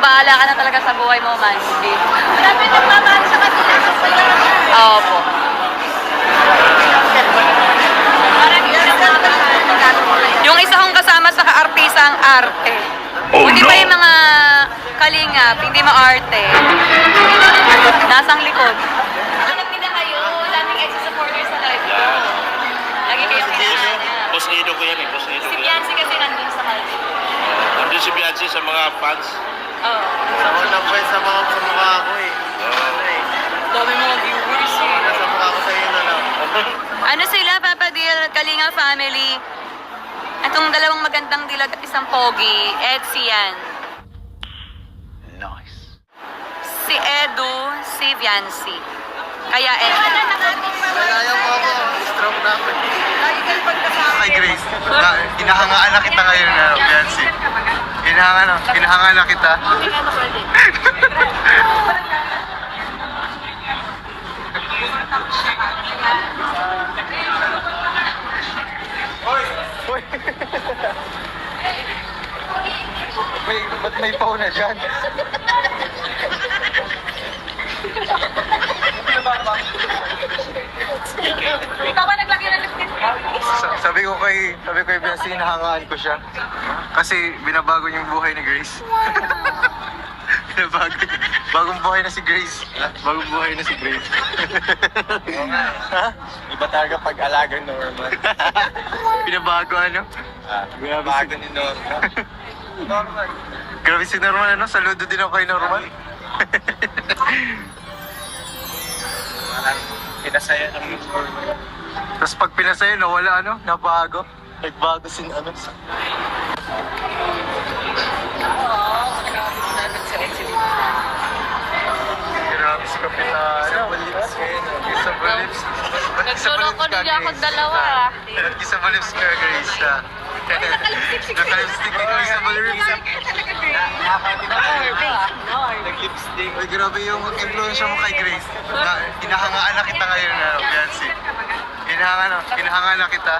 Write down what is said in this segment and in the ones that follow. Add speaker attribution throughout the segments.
Speaker 1: bahala ka na talaga sa buhay mo, Mansky.
Speaker 2: Marami nagmamahal sa kanila sa pala.
Speaker 1: Oo po. Yung isa kong kasama sa kaartista ang arte. Buti pa yung mga kalingap, hindi maarte. Nasang likod. Alam nila kayo, daming ex supporters sa live ko. Lagi kayo sinasama niya.
Speaker 3: Boss Edo ko yan eh, Boss Edo
Speaker 1: Si
Speaker 3: ko yan.
Speaker 1: Biancy kasi nandun sa Maldives.
Speaker 3: Nandun si Beyonce sa mga fans.
Speaker 1: Oo.
Speaker 4: Sa unang point sa mga sa mukha ko eh. Ano eh.
Speaker 1: Dami mga viewers eh.
Speaker 4: Nasa mukha ko sa iyo na lang.
Speaker 1: Ano sila, Papa Deal, Kalinga Family? Itong dalawang magandang dilag at isang pogi, Etsy yan.
Speaker 4: Nice.
Speaker 1: Si Edu, si Viancy. Kaya Ed.
Speaker 4: Kaya mo ako. Stroke na ako. eh. Hi Grace. Na, hinahangaan na kita ngayon na Beyonce. Hinahangaan na. Hinahangaan na kita. Hoy! May, ba't may pauna dyan?
Speaker 2: Ikaw ba naglagay ng lipstick?
Speaker 4: Sa- sabi ko kay, sabi ko kay Beyonce, hinahangaan ko siya. Kasi binabago yung buhay ni Grace. binabago niya. Bagong buhay na si Grace. Bagong buhay na si Grace. ha?
Speaker 5: Iba talaga pag-alaga normal.
Speaker 4: Binabago ano?
Speaker 5: Ah, bago ni Norma. Normal.
Speaker 4: Grabe si Norman ano? Saludo din ako kay Norman.
Speaker 5: Parang pinasaya ng Norma.
Speaker 4: Tapos pag pinasaya, nawala ano? Nabago. Nagbago si ano? Grabe si Kapitano. Balips kayo. Isa balips.
Speaker 1: Nagsulong ko din ako dalawa.
Speaker 4: Isa balips ka, Grace. Ha? Nakalipstick ka, isa balips.
Speaker 5: Nag-lipstick.
Speaker 4: Ay, grabe yung influensya mo kay Grace. Na, hinahangaan na kita ngayon na Beyonce. Hinahangaan na, hinahangaan na kita.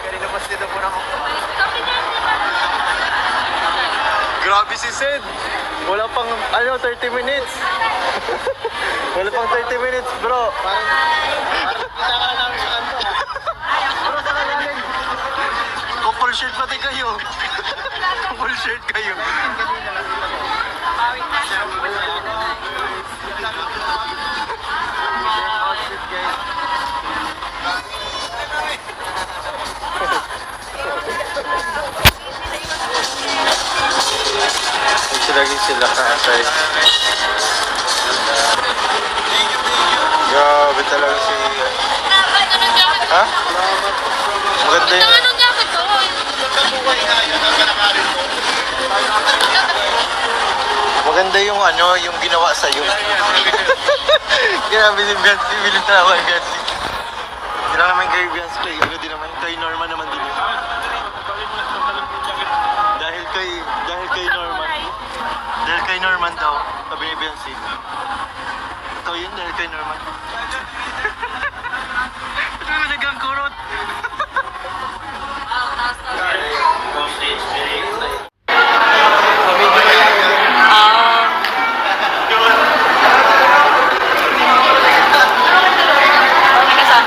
Speaker 4: Kanina pa sila po ako. Grabe si Sid. Wala pang, ano, 30 minutes. Wala pang 30 minutes, bro. Parang, parang kita ka namin sa kanto. Bro, saan ka galing? Couple shirt pati kayo. Couple shirt kayo.
Speaker 5: Lagi sila kakasay. Grabe talaga si... Ha? Maganda yun.
Speaker 4: Maganda yung ano, yung ginawa sa'yo. Grabe si ako kay Beyonce. Hindi lang naman kay Beyonce, kay ano din naman, kay Norma naman Norman daw, sabi ni Beyonce. Totoo yun, kay Norman. Ito yung nagang kurot.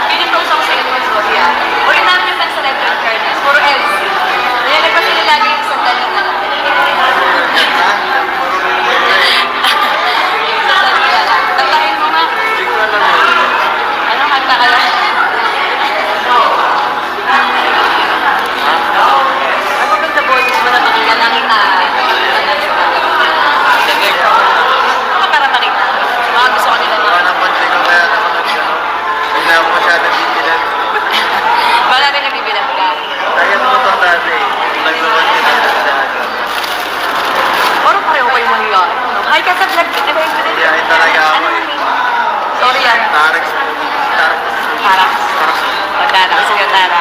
Speaker 1: Piling ko sa sa Edward's Body ah. Uli namin yung fans sa Live in Fairness. Puro LC. Nilagay pa sila lagi yung sandali na. Sandali na lang. Tantahin mo nga. Anong kanta ka lang? Ang maganda boses mo na pakinggan lang kita. Baka para makita. Mga gusto ko nila
Speaker 4: Baka napansin ko kaya naman nag-ano. Hindi na ako masyadong bibilan.
Speaker 1: Baka rin nagbibilang ka.
Speaker 4: Kaya mo ito dati. Nagbaban din ako sa dati.
Speaker 1: Parang pareho kayo mahiya. Hi ka sa vlog. Di ba yung vlog?
Speaker 4: Kaya ito talaga ako eh.
Speaker 1: Sorry ah.
Speaker 4: Tarex. Tarex.
Speaker 1: Tara. Tara. Sige, Tara.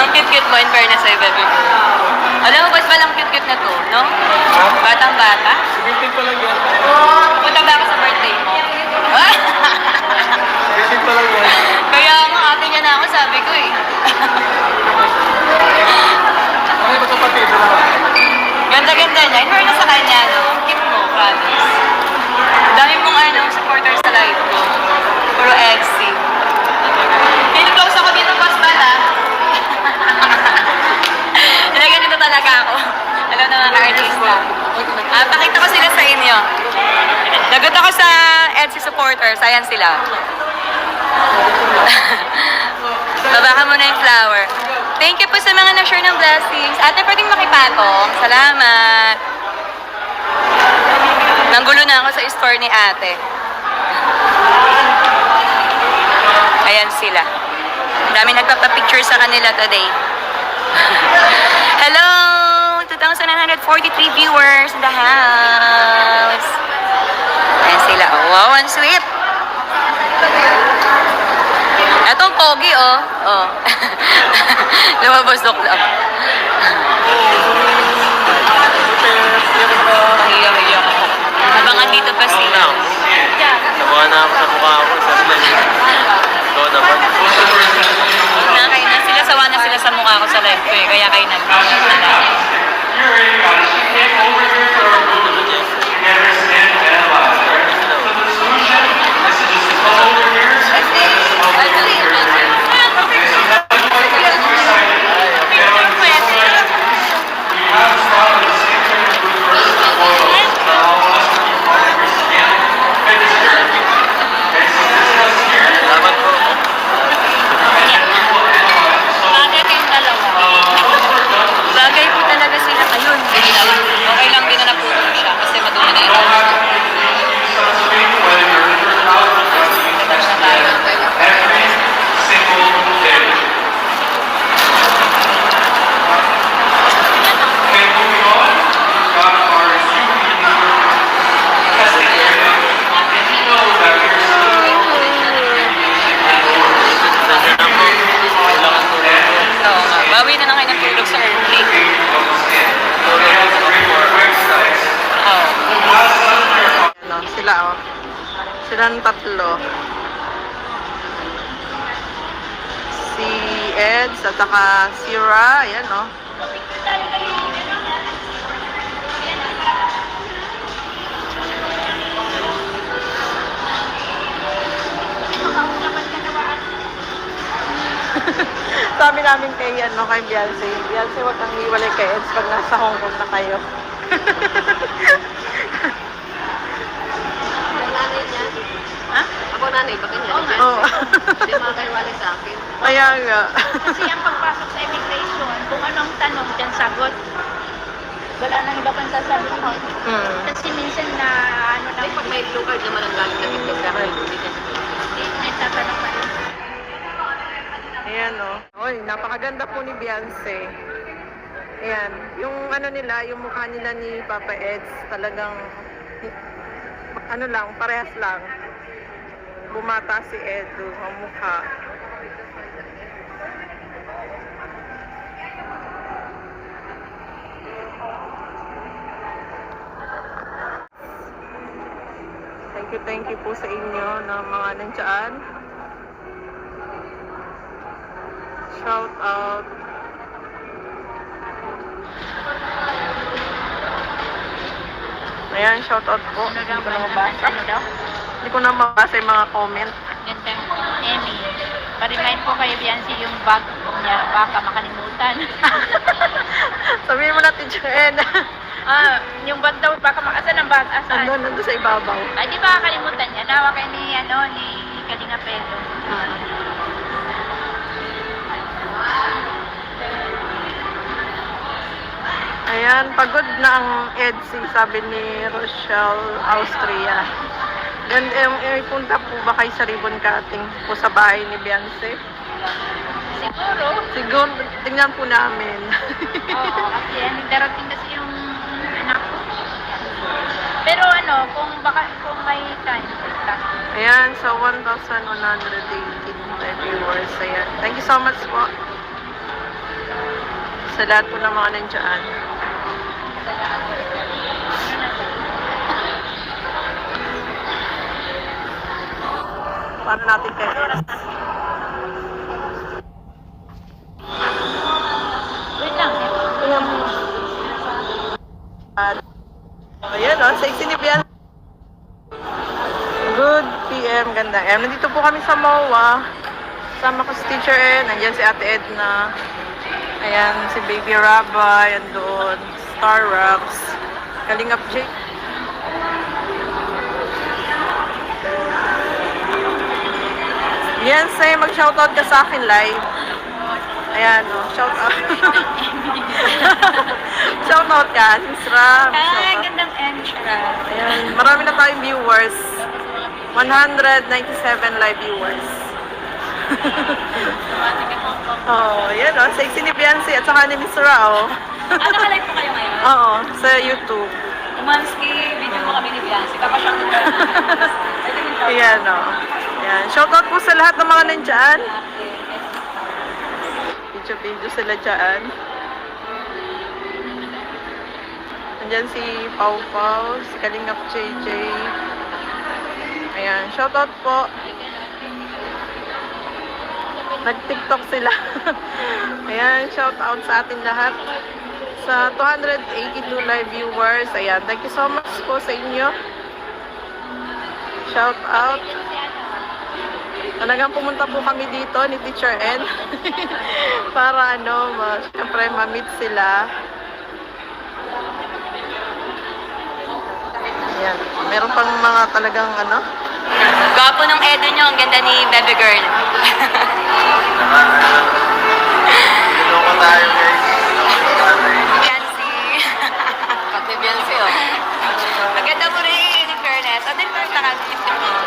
Speaker 1: Ang cute-cute mo in fairness sa'yo, baby. Alam mo, mas walang cute-cute na
Speaker 4: Bitin pa lang yan.
Speaker 1: Punta ba ako sa birthday mo?
Speaker 4: Bitin pa lang yan.
Speaker 1: Kaya nga, ate niya na ako, sabi ko eh.
Speaker 4: Ano yung magkapatid?
Speaker 1: Ganda-ganda niya. In fairness sa kanya, no? Keep mo, promise. Dami mong ano, supporters sa live ko. Puro XC. Pinupost ako dito, boss pala. Hindi, ganito talaga ako. Alam na mga artista. Ah, pakita ko sila sa inyo. Lagot ako sa EDC supporters. Ayan sila. Baba ka muna yung flower. Thank you po sa mga na-share ng blessings. Ate, pwedeng makipatong. Salamat. Nanggulo na ako sa store ni ate. Ayan sila. Dami nagpapapicture sa kanila today. Hello! 2,943 viewers in the house.
Speaker 4: Nakuha na ako sa mukha ko. Sabi lang. Ikaw naman.
Speaker 1: Nakakain na sila, sawa na sila sa mukha ko sa live ko eh. Kaya kayo nag
Speaker 4: Salamat po.
Speaker 1: Bagay kayong dalawa. Bagay po talaga sila. Ayun, okay lang din na naputol siya kasi madumi na yun. Touch na tayo.
Speaker 4: Sensya na po. Kailangan tulong po.
Speaker 1: Oo nga. Bawi na lang kayo ng tulog sa early.
Speaker 4: Tulong po sa mga
Speaker 1: Oo.
Speaker 6: Ano, sila oh. Silang tatlo. Si Eds at saka si Ra, ayan oh. Sabi namin kay, ano, kay Beyonce, Beyonce, wag kang hiwalay kay Eds pag nasa Hong Kong na kayo.
Speaker 2: nanay niya.
Speaker 6: Ha?
Speaker 2: Ako nanay, baka niya.
Speaker 6: Oo.
Speaker 2: Hindi makakaiwalay sa akin.
Speaker 6: Kaya nga.
Speaker 7: Kasi ang pagpasok sa immigration, kung anong tanong dyan sagot, wala nang iba pang sasabihin.
Speaker 6: Hmm.
Speaker 7: Kasi minsan na ano na,
Speaker 2: Ay, pag may blue card naman ang galing ng immigration, hindi ka
Speaker 7: hindi nagtatanong pa rin.
Speaker 6: Ayan o. Oh. Oy, napakaganda po ni Beyonce. Ayan. Yung ano nila, yung mukha nila ni Papa Eds, talagang ano lang, parehas lang. Bumata si Edu, ang mukha. Thank you, thank you po sa inyo na mga nandiyan. Shout out. Ayan, shout out po. Hindi ko na mabasa.
Speaker 7: Ano?
Speaker 6: Hindi ko na mabasa yung mga comment.
Speaker 7: Gandang Emmy. Pa-remind po kayo Biancy yung bag niya, baka makalimutan.
Speaker 6: Sabihin mo natin, Jen.
Speaker 7: ah, yung bag daw, baka makasan ang bag. Asan?
Speaker 6: Nandun, nandun sa ibabaw.
Speaker 7: Ay, di ba kakalimutan niya? Nawa kayo ni, ano, ni Kalinga Pedro.
Speaker 6: Hmm. Ayan, pagod na ang EDC, sabi ni Rochelle, Austria. Then, um, punta po ba kayo sa ribbon cutting po sa bahay ni Beyonce?
Speaker 7: Siguro.
Speaker 6: Siguro, tingnan po namin.
Speaker 7: Oo, kasi ano, darating kasi yung anak ko. Pero ano, kung baka kung may time, punta.
Speaker 6: Ayan, so 1,118 viewers. Ayan. Thank you so much po. Sa lahat po ng mga nandiyan. Paano natin Eds?
Speaker 7: Wait lang.
Speaker 6: Ayan. Ayan o, sexy ni Bian. Good PM, ganda M. Nandito po kami sa MOA. Sama ko si Teacher N. Nandiyan si Ate Edna. Ayan, si Baby Rabba. Ayan doon. Star Rocks. Kalingap Jake. Yan, say, mag-shoutout ka sa akin live. Ayan, oh, shoutout. shoutout ka, Nisra.
Speaker 1: Ay,
Speaker 6: Shoutout.
Speaker 1: gandang entra.
Speaker 6: Ayan, marami na tayong viewers. 197 live viewers. oh, yan oh, sexy ni Beyonce at saka ni Miss Ra, oh.
Speaker 1: Ah, nakalive po kayo ngayon?
Speaker 6: Oo, sa YouTube.
Speaker 1: Umanski, video mo kami ni Biancy. Kapasyang ko
Speaker 6: Ayan, oh. Ayan, shoutout po sa lahat ng mga nandyan. Video-video sila dyan. Nandyan si Pau Pau, si Kalingap JJ. Ayan, shoutout po. Nag-tiktok sila. Ayan, shoutout sa atin lahat. Sa 282 live viewers. Ayan, thank you so much po sa inyo. Shout out. Talagang pumunta po kami dito ni Teacher N. para ano, ma syempre ma-meet sila. Ayan. Meron pang mga talagang ano.
Speaker 1: Gwapo ng Edo nyo, ang ganda ni Bebe Girl.
Speaker 4: Niloko tayo guys. 따라하겠습니다.